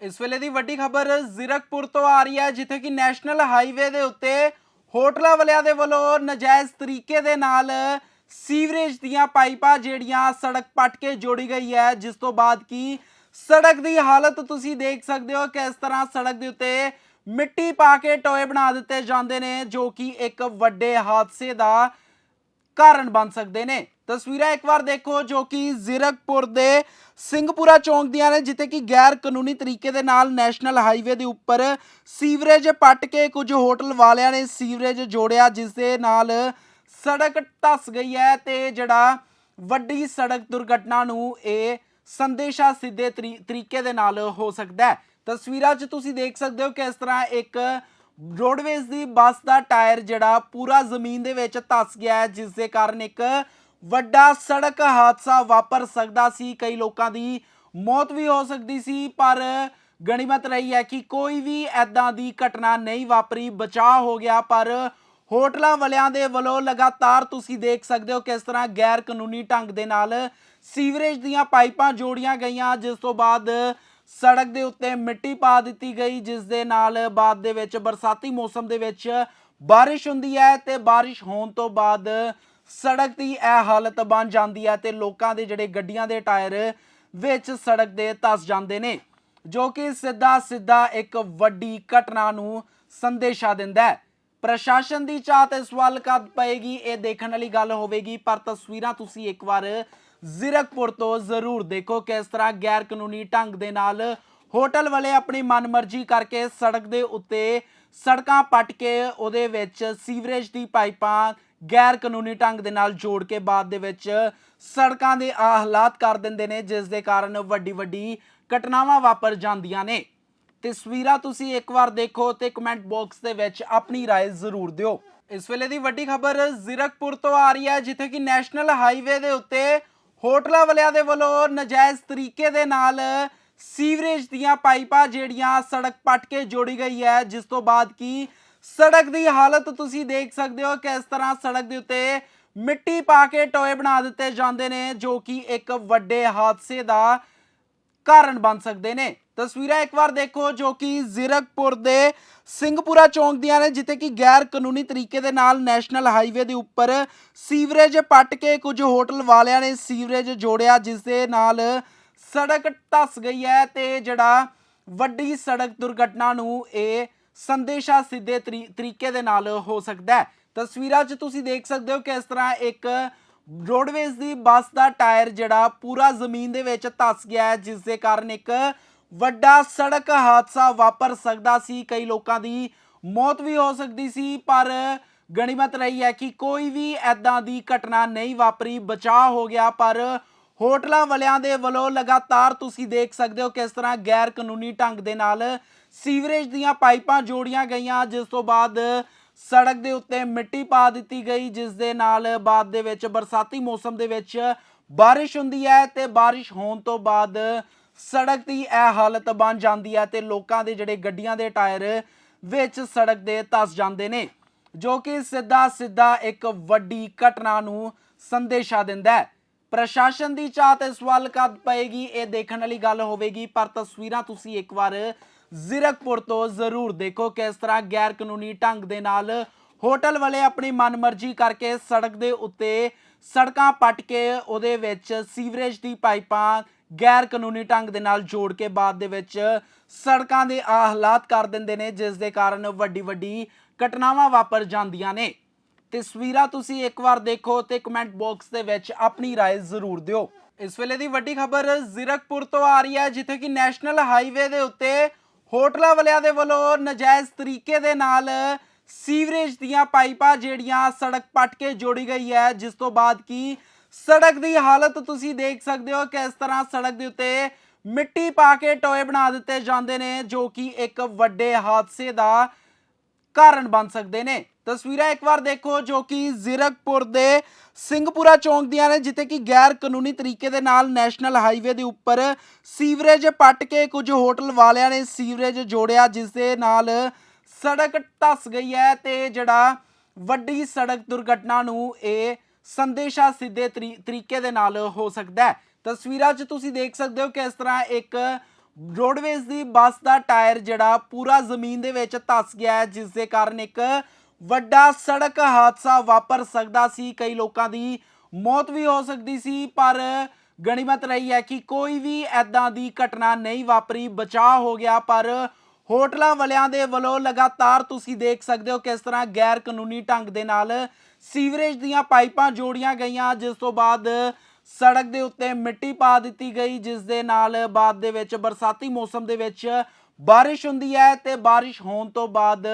ਇਸ ਵੇਲੇ ਦੀ ਵੱਡੀ ਖਬਰ ਜ਼ੀਰਕਪੁਰ ਤੋਂ ਆ ਰਹੀ ਹੈ, ਜਿੱਥੇ ਕਿ ਨੈਸ਼ਨਲ ਹਾਈਵੇ ਦੇ ਉੱਤੇ ਹੋਟਲਾਂ ਵਾਲਿਆਂ ਦੇ ਵੱਲੋਂ ਨਜਾਇਜ਼ ਤਰੀਕੇ ਦੇ ਨਾਲ ਸੀਵਰੇਜ ਦੀਆਂ ਪਾਈਪਾਂ ਜਿਹੜੀਆਂ ਸੜਕ ਪੱਟ ਕੇ ਜੋੜੀ ਗਈ ਹੈ, ਜਿਸ ਤੋਂ ਬਾਅਦ ਕੀ ਸੜਕ ਦੀ ਹਾਲਤ ਤੁਸੀਂ ਦੇਖ ਸਕਦੇ ਹੋ ਕਿਸ ਤਰ੍ਹਾਂ ਸੜਕ ਦੇ ਉੱਤੇ ਮਿੱਟੀ ਪਾ ਕੇ ਟੋਏ ਬਣਾ ਦਿੱਤੇ ਜਾਂਦੇ ਨੇ, ਜੋ ਕਿ ਇੱਕ ਵੱਡੇ ਹਾਦਸੇ ਦਾ ਕਾਰਨ ਬਣ ਸਕਦੇ ਨੇ। ਤਸਵੀਰਾਂ ਇੱਕ ਵਾਰ ਦੇਖੋ ਜੋ ਕਿ ਜ਼ੀਰਕਪੁਰ ਦੇ ਸਿੰਘਪੁਰਾ ਚੌਂਕ ਦੀਆਂ ਨੇ, ਜਿੱਥੇ ਕਿ ਗੈਰ ਕਾਨੂੰਨੀ ਤਰੀਕੇ ਦੇ ਨਾਲ ਨੈਸ਼ਨਲ ਹਾਈਵੇ ਦੇ ਉੱਪਰ ਸੀਵਰੇਜ ਪੱਟ ਕੇ ਕੁਝ ਹੋਟਲ ਵਾਲਿਆਂ ਨੇ ਸੀਵਰੇਜ ਜੋੜਿਆ, ਜਿਸ ਦੇ ਨਾਲ ਸੜਕ ਧੱਸ ਗਈ ਹੈ ਤੇ ਜਿਹੜਾ ਵੱਡੀ ਸੜਕ ਦੁਰਘਟਨਾ ਨੂੰ ਇਹ ਸੰਦੇਸ਼ਾ ਸਿੱਧੇ ਤਰੀ- ਤਰੀਕੇ ਦੇ ਨਾਲ ਹੋ ਸਕਦਾ ਹੈ। ਤਸਵੀਰਾਂ 'ਚ ਤੁਸੀਂ ਦੇਖ ਸਕਦੇ ਹੋ ਕਿ ਇਸ ਤਰ੍ਹਾਂ ਇੱਕ ਰੋਡਵੇਜ਼ ਦੀ ਬੱਸ ਦਾ ਟਾਇਰ ਜਿਹੜਾ ਪੂਰਾ ਜ਼ਮੀਨ ਦੇ ਵਿੱਚ ਧੱਸ ਗਿਆ ਹੈ, ਜਿਸ ਦੇ ਕਾਰਨ ਇੱਕ ਵੱਡਾ ਸੜਕ ਹਾਦਸਾ ਵਾਪਰ ਸਕਦਾ ਸੀ। ਕਈ ਲੋਕਾਂ ਦੀ ਮੌਤ ਵੀ ਹੋ ਸਕਦੀ ਸੀ, ਪਰ ਗਣੀਮਤ ਰਹੀ ਹੈ ਕਿ ਕੋਈ ਵੀ ਐਦਾਂ ਦੀ ਘਟਨਾ ਨਹੀਂ ਵਾਪਰੀ। ਬਚਾਅ ਹੋ ਗਿਆ, ਪਰ ਹੋਟਲਾਂ ਵਾਲਿਆਂ ਦੇ ਵੱਲੋਂ ਲਗਾਤਾਰ ਤੁਸੀਂ ਦੇਖ ਸਕਦੇ ਹੋ ਕਿਸ ਤਰ੍ਹਾਂ ਗੈਰ ਕਾਨੂੰਨੀ ਢੰਗ ਦੇ ਨਾਲ ਸੀਵਰੇਜ ਦੀਆਂ ਪਾਈਪਾਂ ਜੋੜੀਆਂ ਗਈਆਂ। ਜਿਸ ਤੋਂ ਬਾਅਦ ਸੜਕ ਦੇ ਉੱਤੇ ਮਿੱਟੀ ਪਾ ਦਿੱਤੀ ਗਈ, ਜਿਸ ਦੇ ਨਾਲ ਬਾਅਦ ਦੇ ਵਿੱਚ ਬਰਸਾਤੀ ਮੌਸਮ ਦੇ ਵਿੱਚ ਬਾਰਿਸ਼ ਹੁੰਦੀ ਹੈ ਤੇ ਬਾਰਿਸ਼ ਹੋਣ ਤੋਂ ਬਾਅਦ ਸੜਕ ਦੀ ਇਹ ਹਾਲਤ ਬਣ ਜਾਂਦੀ ਹੈ ਤੇ ਲੋਕਾਂ ਦੇ ਜਿਹੜੇ ਗੱਡੀਆਂ ਦੇ ਟਾਇਰ ਵਿੱਚ ਸੜਕ ਦੇ ਤਸ ਜਾਂਦੇ ਨੇ, ਜੋ ਕਿ ਸਿੱਧਾ ਸਿੱਧਾ ਇੱਕ ਵੱਡੀ ਘਟਨਾ ਨੂੰ ਸੰਦੇਸ਼ਾ ਦਿੰਦਾ ਹੈ। ਪ੍ਰਸ਼ਾਸਨ ਦੀ ਚਾਹ 'ਤੇ ਸਵਾਲ ਕਦ ਪਏਗੀ, ਇਹ ਦੇਖਣ ਵਾਲੀ ਗੱਲ ਹੋਵੇਗੀ, ਪਰ ਤਸਵੀਰਾਂ ਤੁਸੀਂ ਇੱਕ ਵਾਰ ਜ਼ੀਰਕਪੁਰ ਤੋਂ ਜ਼ਰੂਰ ਦੇਖੋ ਕਿਸ ਤਰ੍ਹਾਂ ਗੈਰ ਕਾਨੂੰਨੀ ਢੰਗ ਦੇ ਨਾਲ ਹੋਟਲ ਵਾਲੇ ਆਪਣੀ ਮਨਮਰਜ਼ੀ ਕਰਕੇ ਸੜਕ ਦੇ ਉੱਤੇ ਸੜਕਾਂ ਪੱਟ ਕੇ ਉਹਦੇ ਵਿੱਚ ਸੀਵਰੇਜ ਦੀ ਪਾਈਪਾਂ ਗੈਰ ਕਾਨੂੰਨੀ ਢੰਗ ਦੇ ਨਾਲ ਜੋੜ ਕੇ ਬਾਅਦ ਦੇ ਵਿੱਚ ਸੜਕਾਂ ਦੇ ਆ ਹਾਲਾਤ ਕਰ ਦਿੰਦੇ ਨੇ ਜਿਸ ਦੇ ਕਾਰਨ ਵੱਡੀ ਵੱਡੀ ਘਟਨਾਵਾਂ ਵਾਪਰ ਜਾਂਦੀਆਂ ਨੇ ਤਸਵੀਰਾਂ ਤੁਸੀਂ ਇੱਕ ਵਾਰ ਦੇਖੋ ਤੇ ਕਮੈਂਟ ਬਾਕਸ ਦੇ ਵਿੱਚ ਆਪਣੀ رائے ਜ਼ਰੂਰ ਦਿਓ ਇਸ ਵੇਲੇ ਦੀ ਵੱਡੀ ਖਬਰ ਜ਼ੀਰਕਪੁਰ ਤੋਂ ਆ ਰਹੀ ਹੈ ਜਿੱਥੇ ਕਿ ਨੈਸ਼ਨਲ ਹਾਈਵੇ ਦੇ ਉੱਤੇ ਹੋਟਲਾਂ ਵਾਲਿਆਂ ਦੇ ਵੱਲੋਂ ਨਜਾਇਜ਼ ਤਰੀਕੇ ਦੇ ਨਾਲ ਸੀਵਰੇਜ ਦੀਆਂ ਪਾਈਪਾਂ ਜਿਹੜੀਆਂ ਸੜਕ ਪੱਟ ਕੇ ਜੋੜੀ ਗਈ ਹੈ, ਜਿਸ ਤੋਂ ਬਾਅਦ ਕੀ ਸੜਕ ਦੀ ਹਾਲਤ ਤੁਸੀਂ ਦੇਖ ਸਕਦੇ ਹੋ ਕਿ ਇਸ ਤਰ੍ਹਾਂ ਸੜਕ ਦੇ ਉੱਤੇ ਮਿੱਟੀ ਪਾ ਕੇ ਟੋਏ ਬਣਾ ਦਿੱਤੇ ਜਾਂਦੇ ਨੇ, ਜੋ ਕਿ ਇੱਕ ਵੱਡੇ ਹਾਦਸੇ ਦਾ ਕਾਰਨ ਬਣ ਸਕਦੇ ਨੇ। ਤਸਵੀਰਾਂ ਇੱਕ ਵਾਰ ਦੇਖੋ, ਜੋ ਕਿ ਜ਼ੀਰਕਪੁਰ ਦੇ ਸਿੰਘਪੁਰਾ ਚੌਂਕ ਦੀਆਂ ਨੇ, ਜਿੱਥੇ ਕਿ ਗੈਰ ਕਾਨੂੰਨੀ ਤਰੀਕੇ ਦੇ ਨਾਲ ਨੈਸ਼ਨਲ ਹਾਈਵੇ ਦੇ ਉੱਪਰ ਸੀਵਰੇਜ ਪੱਟ ਕੇ ਕੁਝ ਹੋਟਲ ਵਾਲਿਆਂ ਨੇ ਸੀਵਰੇਜ ਜੋੜਿਆ, ਜਿਸ ਦੇ ਨਾਲ ਸੜਕ ਧੱਸ ਗਈ ਹੈ ਤੇ ਜਿਹੜਾ ਵੱਡੀ ਸੜਕ ਦੁਰਘਟਨਾ ਨੂੰ ਇਹ ਸੰਦੇਸ਼ਾ ਸਿੱਧੇ ਤਰੀ- ਤਰੀਕੇ ਦੇ ਨਾਲ ਹੋ ਸਕਦਾ ਹੈ। ਤਸਵੀਰਾਂ 'ਚ ਤੁਸੀਂ ਦੇਖ ਸਕਦੇ ਹੋ ਕਿ ਇਸ ਤਰ੍ਹਾਂ ਇੱਕ ਰੋਡਵੇਜ਼ ਦੀ ਬੱਸ ਦਾ ਟਾਇਰ ਜਿਹੜਾ ਪੂਰਾ ਜ਼ਮੀਨ ਦੇ ਵਿੱਚ ਧੱਸ ਗਿਆ ਹੈ, ਜਿਸ ਦੇ ਕਾਰਨ ਇੱਕ ਵੱਡਾ ਸੜਕ ਹਾਦਸਾ ਵਾਪਰ ਸਕਦਾ ਸੀ। ਕਈ ਲੋਕਾਂ ਦੀ ਮੌਤ ਵੀ ਹੋ ਸਕਦੀ ਸੀ, ਪਰ ਗਣੀਮਤ ਰਹੀ ਹੈ ਕਿ ਕੋਈ ਵੀ ਐਦਾਂ ਦੀ ਘਟਨਾ ਨਹੀਂ ਵਾਪਰੀ, ਬਚਾਅ ਹੋ ਗਿਆ, ਪਰ ਹੋਟਲਾਂ ਵਾਲਿਆਂ ਦੇ ਵੱਲੋਂ ਲਗਾਤਾਰ ਤੁਸੀਂ ਦੇਖ ਸਕਦੇ ਹੋ ਕਿਸ ਤਰ੍ਹਾਂ ਗੈਰ ਕਾਨੂੰਨੀ ਢੰਗ ਦੇ ਨਾਲ ਸੀਵਰੇਜ ਦੀਆਂ ਪਾਈਪਾਂ ਜੋੜੀਆਂ ਗਈਆਂ। ਜਿਸ ਤੋਂ ਬਾਅਦ ਸੜਕ ਦੇ ਉੱਤੇ ਮਿੱਟੀ ਪਾ ਦਿੱਤੀ ਗਈ, ਜਿਸ ਦੇ ਨਾਲ ਬਾਅਦ ਦੇ ਵਿੱਚ ਬਰਸਾਤੀ ਮੌਸਮ ਦੇ ਵਿੱਚ ਬਾਰਿਸ਼ ਹੁੰਦੀ ਹੈ ਤੇ ਬਾਰਿਸ਼ ਹੋਣ ਤੋਂ ਬਾਅਦ ਸੜਕ ਦੀ ਇਹ ਹਾਲਤ ਬਣ ਜਾਂਦੀ ਹੈ ਤੇ ਲੋਕਾਂ ਦੇ ਜਿਹੜੇ ਗੱਡੀਆਂ ਦੇ ਟਾਇਰ ਵਿੱਚ ਸੜਕ ਦੇ ਤਸ ਜਾਂਦੇ ਨੇ, ਜੋ ਕਿ ਸਿੱਧਾ ਸਿੱਧਾ ਇੱਕ ਵੱਡੀ ਘਟਨਾ ਨੂੰ ਸੰਦੇਸ਼ਾ ਦਿੰਦਾ ਹੈ। ਪ੍ਰਸ਼ਾਸਨ ਦੀ ਚਾਹ 'ਤੇ ਸਵਾਲ ਕਦ ਪਏਗੀ, ਇਹ ਦੇਖਣ ਵਾਲੀ ਗੱਲ ਹੋਵੇਗੀ, ਪਰ ਤਸਵੀਰਾਂ ਤੁਸੀਂ ਇੱਕ ਵਾਰ ਜ਼ੀਰਕਪੁਰ ਤੋਂ ਜ਼ਰੂਰ ਦੇਖੋ ਕਿਸ ਤਰ੍ਹਾਂ ਗੈਰ ਕਾਨੂੰਨੀ ਢੰਗ ਦੇ ਨਾਲ ਹੋਟਲ ਵਾਲੇ ਆਪਣੀ ਮਨਮਰਜ਼ੀ ਕਰਕੇ ਸੜਕ ਦੇ ਉੱਤੇ ਸੜਕਾਂ ਪੱਟ ਕੇ ਉਹਦੇ ਵਿੱਚ ਸੀਵਰੇਜ ਦੀ ਪਾਈਪਾਂ ਗੈਰ ਕਾਨੂੰਨੀ ਢੰਗ ਦੇ ਨਾਲ ਜੋੜ ਕੇ ਬਾਅਦ ਦੇ ਵਿੱਚ ਸੜਕਾਂ ਦੇ ਆ ਹਾਲਾਤ ਕਰ ਦਿੰਦੇ ਨੇ, ਜਿਸ ਦੇ ਕਾਰਨ ਵੱਡੀ ਵੱਡੀ ਘਟਨਾਵਾਂ ਵਾਪਰ ਜਾਂਦੀਆਂ ਨੇ। ਤਸਵੀਰਾਂ ਤੁਸੀਂ ਇੱਕ ਵਾਰ ਦੇਖੋ ਤੇ ਕਮੈਂਟ ਬਾਕਸ ਦੇ ਵਿੱਚ ਆਪਣੀ رائے ਜ਼ਰੂਰ ਦਿਓ ਇਸ ਵੇਲੇ ਦੀ ਵੱਡੀ ਖਬਰ ਜ਼ੀਰਕਪੁਰ ਤੋਂ ਆ ਰਹੀ ਹੈ ਜਿੱਥੇ ਕਿ ਨੈਸ਼ਨਲ ਹਾਈਵੇ ਦੇ ਉੱਤੇ ਹੋਟਲਾਂ ਵਾਲਿਆਂ ਦੇ ਵੱਲੋਂ ਨਜਾਇਜ਼ ਤਰੀਕੇ ਦੇ ਨਾਲ ਸੀਵਰੇਜ ਦੀਆਂ ਪਾਈਪਾਂ ਜਿਹੜੀਆਂ ਸੜਕ ਪੱਟ ਕੇ ਜੋੜੀ ਗਈ ਹੈ ਜਿਸ ਤੋਂ ਬਾਅਦ ਕੀ ਸੜਕ ਦੀ ਹਾਲਤ ਤੁਸੀਂ ਦੇਖ ਸਕਦੇ ਹੋ ਕਿ ਇਸ ਤਰ੍ਹਾਂ ਸੜਕ ਦੇ ਉੱਤੇ ਮਿੱਟੀ ਪਾ ਕੇ ਟੋਏ ਬਣਾ ਦਿੱਤੇ ਜਾਂਦੇ ਨੇ ਜੋ ਕਿ ਇੱਕ ਵੱਡੇ ਹਾਦਸੇ ਦਾ ਕਾਰਨ ਬਣ ਸਕਦੇ ਨੇ ਤਸਵੀਰਾਂ ਇੱਕ ਵਾਰ ਦੇਖੋ ਜੋ ਕਿ ਜ਼ੀਰਕਪੁਰ ਦੇ ਸਿੰਘਪੁਰਾ ਚੌਂਕ ਦੀਆਂ ਨੇ, ਜਿੱਥੇ ਕਿ ਗੈਰ ਕਾਨੂੰਨੀ ਤਰੀਕੇ ਦੇ ਨਾਲ ਨੈਸ਼ਨਲ ਹਾਈਵੇ ਦੇ ਉੱਪਰ ਸੀਵਰੇਜ ਪੱਟ ਕੇ ਕੁਝ ਹੋਟਲ ਵਾਲਿਆਂ ਨੇ ਸੀਵਰੇਜ ਜੋੜਿਆ ਜਿਸ ਦੇ ਨਾਲ ਸੜਕ ਧੱਸ ਗਈ ਹੈ ਤੇ ਜਿਹੜਾ ਵੱਡੀ ਸੜਕ ਦੁਰਘਟਨਾ ਨੂੰ ਇਹ ਸੰਦੇਸ਼ਾ ਸਿੱਧੇ ਤਰੀ- ਤਰੀਕੇ ਦੇ ਨਾਲ ਹੋ ਸਕਦਾ ਹੈ। ਤਸਵੀਰਾਂ 'ਚ ਤੁਸੀਂ ਦੇਖ ਸਕਦੇ ਹੋ ਕਿ ਇਸ ਤਰ੍ਹਾਂ ਇੱਕ ਰੋਡਵੇਜ਼ ਦੀ ਬੱਸ ਦਾ ਟਾਇਰ ਜਿਹੜਾ ਪੂਰਾ ਜ਼ਮੀਨ ਦੇ ਵਿੱਚ ਧੱਸ ਗਿਆ ਹੈ, ਜਿਸ ਦੇ ਕਾਰਨ ਇੱਕ ਵੱਡਾ ਸੜਕ ਹਾਦਸਾ ਵਾਪਰ ਸਕਦਾ ਸੀ। ਕਈ ਲੋਕਾਂ ਦੀ ਮੌਤ ਵੀ ਹੋ ਸਕਦੀ ਸੀ, ਪਰ ਗਣੀਮਤ ਰਹੀ ਹੈ ਕਿ ਕੋਈ ਵੀ ਐਦਾਂ ਦੀ ਘਟਨਾ ਨਹੀਂ ਵਾਪਰੀ। ਬਚਾਅ ਹੋ ਗਿਆ, ਪਰ ਹੋਟਲਾਂ ਵਾਲਿਆਂ ਦੇ ਵੱਲੋਂ ਲਗਾਤਾਰ ਤੁਸੀਂ ਦੇਖ ਸਕਦੇ ਹੋ ਕਿਸ ਤਰ੍ਹਾਂ ਗੈਰ ਕਾਨੂੰਨੀ ਢੰਗ ਦੇ ਨਾਲ ਸੀਵਰੇਜ ਦੀਆਂ ਪਾਈਪਾਂ ਜੋੜੀਆਂ ਗਈਆਂ, ਜਿਸ ਤੋਂ ਬਾਅਦ ਸੜਕ ਦੇ ਉੱਤੇ ਮਿੱਟੀ ਪਾ ਦਿੱਤੀ ਗਈ, ਜਿਸ ਦੇ ਨਾਲ ਬਾਅਦ ਦੇ ਵਿੱਚ ਬਰਸਾਤੀ ਮੌਸਮ ਦੇ ਵਿੱਚ ਬਾਰਿਸ਼ ਹੁੰਦੀ ਹੈ ਤੇ ਬਾਰਿਸ਼ ਹੋਣ ਤੋਂ ਬਾਅਦ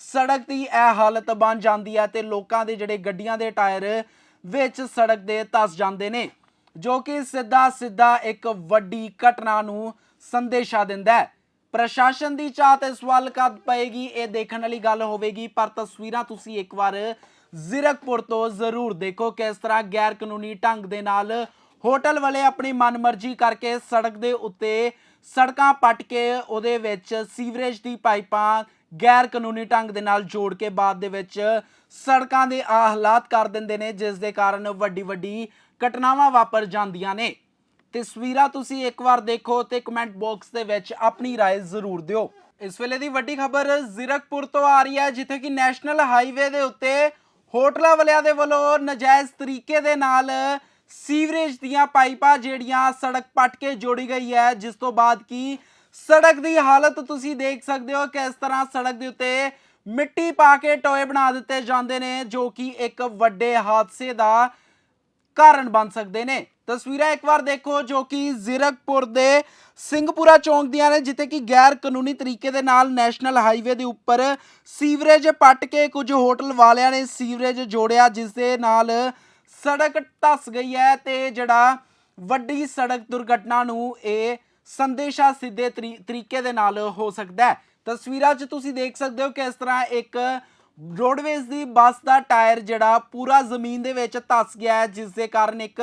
ਸੜਕ ਦੀ ਇਹ ਹਾਲਤ ਬਣ ਜਾਂਦੀ ਹੈ ਤੇ ਲੋਕਾਂ ਦੇ ਜਿਹੜੇ ਗੱਡੀਆਂ ਦੇ ਟਾਇਰ ਵਿੱਚ ਸੜਕ ਦੇ ਧਸ ਜਾਂਦੇ ਨੇ, ਜੋ ਕਿ ਸਿੱਧਾ ਸਿੱਧਾ ਇੱਕ ਵੱਡੀ ਘਟਨਾ ਨੂੰ ਸੰਦੇਸ਼ਾ ਦਿੰਦਾ ਹੈ। ਪ੍ਰਸ਼ਾਸਨ ਦੀ ਚਾਹ ਤੇ ਸਵਾਲ ਕਦ ਪਏਗੀ, ਇਹ ਦੇਖਣ ਵਾਲੀ ਗੱਲ ਹੋਵੇਗੀ, ਪਰ ਤਸਵੀਰਾਂ ਤੁਸੀਂ ਇੱਕ ਵਾਰ ਜ਼ੀਰਕਪੁਰ ਤੋਂ ਜ਼ਰੂਰ ਦੇਖੋ ਕਿਸ ਤਰ੍ਹਾਂ ਗੈਰ ਕਾਨੂੰਨੀ ਢੰਗ ਦੇ ਨਾਲ ਹੋਟਲ ਵਾਲੇ ਆਪਣੀ ਮਨਮਰਜ਼ੀ ਕਰਕੇ ਸੜਕ ਦੇ ਉੱਤੇ ਸੜਕਾਂ ਪੱਟ ਕੇ ਉਹਦੇ ਵਿੱਚ ਸੀਵਰੇਜ ਦੀ ਪਾਈਪਾਂ ਗੈਰ ਕਾਨੂੰਨੀ ਢੰਗ ਦੇ ਨਾਲ ਜੋੜ ਕੇ ਬਾਅਦ ਦੇ ਵਿੱਚ ਸੜਕਾਂ ਦੇ ਆ ਹਾਲਾਤ ਕਰ ਦਿੰਦੇ ਨੇ ਜਿਸ ਦੇ ਕਾਰਨ ਵੱਡੀ ਵੱਡੀ ਘਟਨਾਵਾਂ ਵਾਪਰ ਜਾਂਦੀਆਂ ਨੇ ਤਸਵੀਰਾਂ ਤੁਸੀਂ ਇੱਕ ਵਾਰ ਦੇਖੋ ਤੇ ਕਮੈਂਟ ਬਾਕਸ ਦੇ ਵਿੱਚ ਆਪਣੀ رائے ਜ਼ਰੂਰ ਦਿਓ ਇਸ ਵੇਲੇ ਦੀ ਵੱਡੀ ਖਬਰ ਜ਼ੀਰਕਪੁਰ ਤੋਂ ਆ ਰਹੀ ਹੈ ਜਿੱਥੇ ਕਿ ਨੈਸ਼ਨਲ ਹਾਈਵੇ ਦੇ ਉੱਤੇ ਹੋਟਲਾਂ ਵਾਲਿਆਂ ਦੇ ਵੱਲੋਂ ਨਜਾਇਜ਼ ਤਰੀਕੇ ਦੇ ਨਾਲ ਸੀਵਰੇਜ ਦੀਆਂ ਪਾਈਪਾਂ ਜਿਹੜੀਆਂ ਸੜਕ ਪੱਟ ਕੇ ਜੋੜੀ ਗਈ ਹੈ, ਜਿਸ ਤੋਂ ਬਾਅਦ ਕੀ ਸੜਕ ਦੀ ਹਾਲਤ ਤੁਸੀਂ ਦੇਖ ਸਕਦੇ ਹੋ ਕਿਸ ਤਰ੍ਹਾਂ ਸੜਕ ਦੇ ਉੱਤੇ ਮਿੱਟੀ ਪਾ ਕੇ ਟੋਏ ਬਣਾ ਦਿੱਤੇ ਜਾਂਦੇ ਨੇ, ਜੋ ਕਿ ਇੱਕ ਵੱਡੇ ਹਾਦਸੇ ਦਾ ਕਾਰਨ ਬਣ ਸਕਦੇ ਨੇ। ਤਸਵੀਰਾਂ ਇੱਕ ਵਾਰ ਦੇਖੋ, ਜੋ ਕਿ ਜ਼ੀਰਕਪੁਰ ਦੇ ਸਿੰਘਪੁਰਾ ਚੌਂਕ ਦੀਆਂ ਨੇ, ਜਿੱਥੇ ਕਿ ਗੈਰ ਕਾਨੂੰਨੀ ਤਰੀਕੇ ਦੇ ਨਾਲ ਨੈਸ਼ਨਲ ਹਾਈਵੇ ਦੇ ਉੱਪਰ ਸੀਵਰੇਜ ਪੱਟ ਕੇ ਕੁਝ ਹੋਟਲ ਵਾਲਿਆਂ ਨੇ ਸੀਵਰੇਜ ਜੋੜਿਆ, ਜਿਸ ਦੇ ਨਾਲ ਸੜਕ ਧੱਸ ਗਈ ਹੈ ਤੇ ਜਿਹੜਾ ਵੱਡੀ ਸੜਕ ਦੁਰਘਟਨਾ ਨੂੰ ਇਹ ਸੰਦੇਸ਼ਾ ਸਿੱਧੇ ਤਰੀਕੇ ਦੇ ਨਾਲ ਹੋ ਸਕਦਾ ਹੈ। ਤਸਵੀਰਾਂ 'ਚ ਤੁਸੀਂ ਦੇਖ ਸਕਦੇ ਹੋ ਕਿ ਇਸ ਤਰ੍ਹਾਂ ਇੱਕ ਰੋਡਵੇਜ਼ ਦੀ ਬੱਸ ਦਾ ਟਾਇਰ ਜਿਹੜਾ ਪੂਰਾ ਜ਼ਮੀਨ ਦੇ ਵਿੱਚ ਧੱਸ ਗਿਆ ਹੈ, ਜਿਸ ਦੇ ਕਾਰਨ ਇੱਕ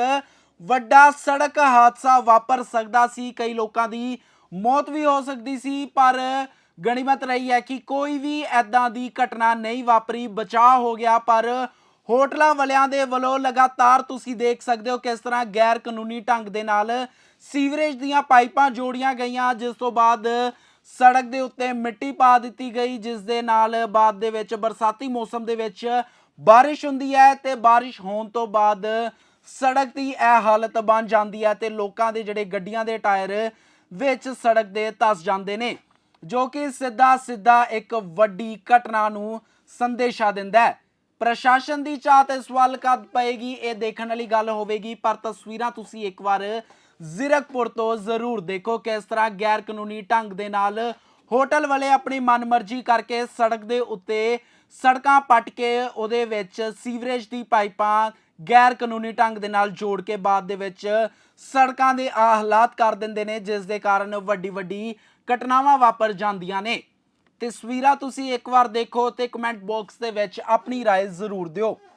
ਵੱਡਾ ਸੜਕ ਹਾਦਸਾ ਵਾਪਰ ਸਕਦਾ ਸੀ। ਕਈ ਲੋਕਾਂ ਦੀ ਮੌਤ ਵੀ ਹੋ ਸਕਦੀ ਸੀ, ਪਰ ਗਣੀਮਤ ਰਹੀ ਹੈ ਕਿ ਕੋਈ ਵੀ ਐਦਾਂ ਦੀ ਘਟਨਾ ਨਹੀਂ ਵਾਪਰੀ। ਬਚਾਅ ਹੋ ਗਿਆ, ਪਰ ਹੋਟਲਾਂ ਵਾਲਿਆਂ ਦੇ ਵੱਲੋਂ ਲਗਾਤਾਰ ਤੁਸੀਂ ਦੇਖ ਸਕਦੇ ਹੋ ਕਿਸ ਤਰ੍ਹਾਂ ਗੈਰ ਕਾਨੂੰਨੀ ਢੰਗ ਦੇ ਨਾਲ ਸੀਵਰੇਜ ਦੀਆਂ ਪਾਈਪਾਂ ਜੋੜੀਆਂ ਗਈਆਂ। ਜਿਸ ਤੋਂ ਬਾਅਦ ਸੜਕ ਦੇ ਉੱਤੇ ਮਿੱਟੀ ਪਾ ਦਿੱਤੀ ਗਈ, ਜਿਸ ਦੇ ਨਾਲ ਬਾਅਦ ਦੇ ਵਿੱਚ ਬਰਸਾਤੀ ਮੌਸਮ ਦੇ ਵਿੱਚ ਬਾਰਿਸ਼ ਹੁੰਦੀ ਹੈ ਤੇ ਬਾਰਿਸ਼ ਹੋਣ ਤੋਂ ਬਾਅਦ ਸੜਕ ਦੀ ਇਹ ਹਾਲਤ ਬਣ ਜਾਂਦੀ ਹੈ ਤੇ ਲੋਕਾਂ ਦੇ ਜਿਹੜੇ ਗੱਡੀਆਂ ਦੇ ਟਾਇਰ ਵਿੱਚ ਸੜਕ ਦੇ ਧਸ ਜਾਂਦੇ ਨੇ, ਜੋ ਕਿ ਸਿੱਧਾ ਸਿੱਧਾ ਇੱਕ ਵੱਡੀ ਘਟਨਾ ਨੂੰ ਸੰਦੇਸ਼ਾ ਦਿੰਦਾ ਹੈ। ਪ੍ਰਸ਼ਾਸਨ ਦੀ ਚਾਹਤ ਇਸ ਵੱਲ ਕਦ ਪਏਗੀ, ਇਹ ਦੇਖਣ ਵਾਲੀ ਗੱਲ ਹੋਵੇਗੀ, ਪਰ ਤਸਵੀਰਾਂ ਤੁਸੀਂ ਇੱਕ ਵਾਰ ਜ਼ੀਰਕਪੁਰ ਤੋਂ ਜ਼ਰੂਰ ਦੇਖੋ ਕਿਸ ਤਰ੍ਹਾਂ ਗੈਰ ਕਾਨੂੰਨੀ ਢੰਗ ਦੇ ਨਾਲ ਹੋਟਲ ਵਾਲੇ ਆਪਣੀ ਮਨਮਰਜ਼ੀ ਕਰਕੇ ਸੜਕ ਦੇ ਉੱਤੇ ਸੜਕਾਂ ਪੱਟ ਕੇ ਉਹਦੇ ਵਿੱਚ ਸੀਵਰੇਜ ਦੀ ਪਾਈਪਾਂ ਗੈਰ ਕਾਨੂੰਨੀ ਢੰਗ ਦੇ ਨਾਲ ਜੋੜ ਕੇ ਬਾਅਦ ਦੇ ਵਿੱਚ ਸੜਕਾਂ ਦੇ ਆ ਹਾਲਾਤ ਕਰ ਦਿੰਦੇ ਨੇ, ਜਿਸ ਦੇ ਕਾਰਨ ਵੱਡੀ ਵੱਡੀ ਘਟਨਾਵਾਂ ਵਾਪਰ ਜਾਂਦੀਆਂ ਨੇ। ਤਸਵੀਰਾਂ ਤੁਸੀਂ ਇੱਕ ਵਾਰ ਦੇਖੋ ਤੇ ਕਮੈਂਟ ਬਾਕਸ ਦੇ ਵਿੱਚ ਆਪਣੀ رائے ਜ਼ਰੂਰ ਦਿਓ